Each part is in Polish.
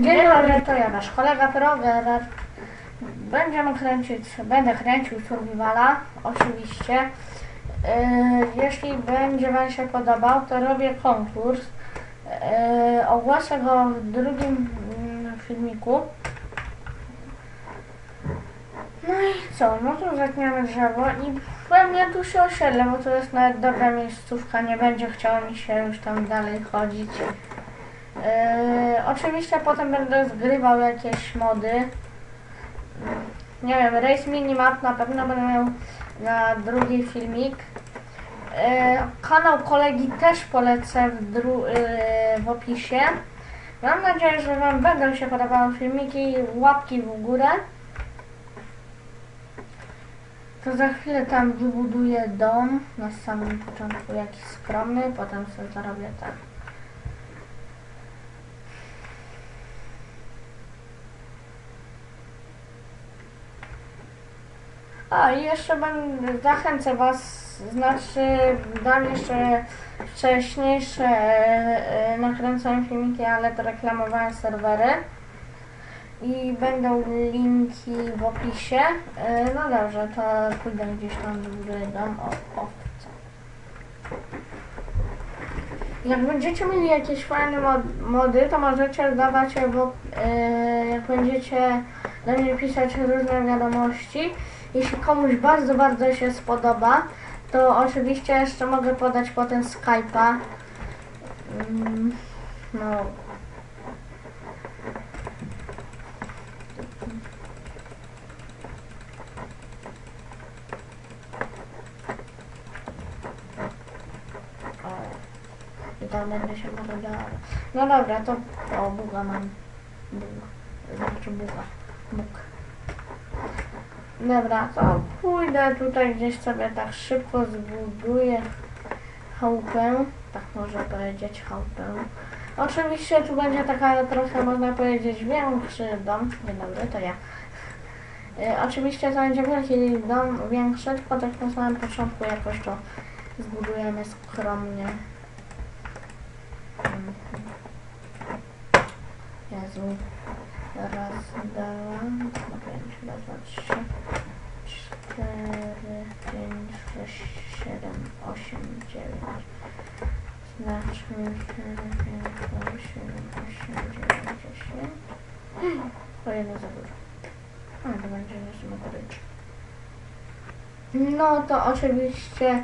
Dzień dobry, to ja wasz kolega Progerer. Będziemy kręcić, będę kręcił Survivala, oczywiście. Yy, jeśli będzie wam się podobał, to robię konkurs. Yy, go w drugim mm, filmiku. No i co, no to zetniemy drzewo i pewnie tu się osiedlę, bo to jest nawet dobra miejscówka, nie będzie chciało mi się już tam dalej chodzić. Yy, oczywiście potem będę zgrywał jakieś mody. Nie wiem, Race Minimap na pewno będę miał na drugi filmik. Yy, kanał kolegi też polecę w, yy, w opisie. Mam nadzieję, że Wam będą się podobały filmiki. Łapki w górę. To za chwilę tam wybuduję dom. Na samym początku jakiś skromny, potem sobie zarobię tak. A i jeszcze będę, zachęcę Was, znaczy dam jeszcze wcześniejsze e, nakręcone filmiki, ale to reklamowałem serwery i będą linki w opisie. E, no dobrze, to pójdę gdzieś tam w dom o owce. Jak będziecie mieli jakieś fajne mod- mody, to możecie dawać, bo e, jak będziecie do mnie pisać różne wiadomości, jeśli komuś bardzo, bardzo się spodoba, to oczywiście jeszcze mogę podać potem Skype'a. Mm, No. I tam będę się dalej. No dobra, to o buga mam. Buga. Znaczy buga. Bóg. Dobra, to pójdę tutaj gdzieś sobie tak szybko zbuduję chałupę. Tak można powiedzieć chałupę. Oczywiście tu będzie taka trochę można powiedzieć większy dom. Dzień dobry, to ja. E, oczywiście to będzie wielki dom, większy, tylko tak na samym początku jakoś to zbudujemy skromnie. Mhm. Jezu. Raz, dwa, no pięć, raz, dwa, trzy, cztery, pięć, sześć, siedem, osiem, dziewięć. Znaczmy cztery, pięć, sześć, siedem, osiem, dziewięć, dziesięć. O jedno za dużo. A, to będzie niesymetryczne. No to oczywiście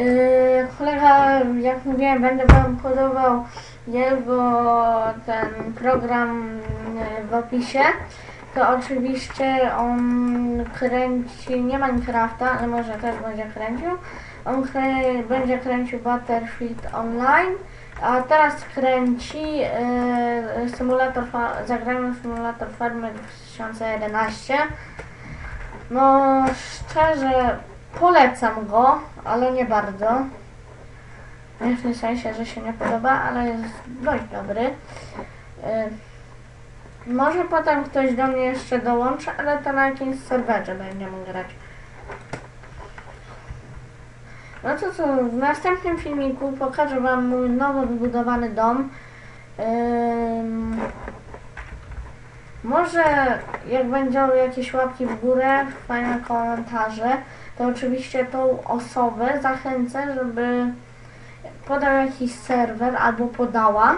yy, kolega, jak mówiłem, będę wam podawał jego ten program yy, w opisie. To oczywiście on kręci nie Minecrafta, ale może też będzie kręcił. On krę- będzie kręcił Battlefield Online, a teraz kręci yy, symulator, w symulator farmy 2011. No szczerze polecam go, ale nie bardzo. Nie w tym sensie, że się nie podoba, ale jest dość dobry. Y, może potem ktoś do mnie jeszcze dołączy, ale to na jakimś serwerze będziemy grać. No to co, w następnym filmiku pokażę Wam mój nowo wybudowany dom. Ym, może jak będą jakieś łapki w górę, fajne komentarze, to oczywiście tą osobę zachęcę, żeby podał jakiś serwer albo podała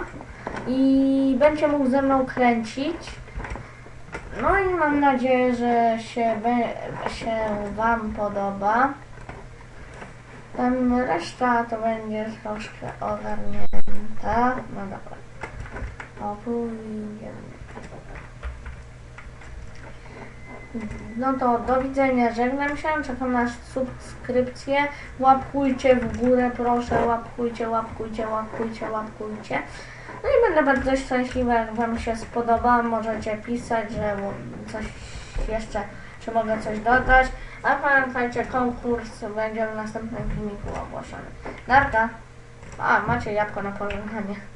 i będzie mógł ze mną kręcić. No i mam nadzieję, że się, się Wam podoba. Tam reszta to będzie troszkę ogarnięta. No dobra. O, No to do widzenia, żegnam się, czekam na subskrypcję, łapkujcie w górę proszę, łapkujcie, łapkujcie, łapkujcie, łapkujcie. No i będę bardzo szczęśliwa, jak Wam się spodoba, możecie pisać, że coś jeszcze, czy mogę coś dodać, a pamiętajcie, konkurs będzie w następnym filmiku ogłoszony. Narka! A, macie jabłko na pożegnanie.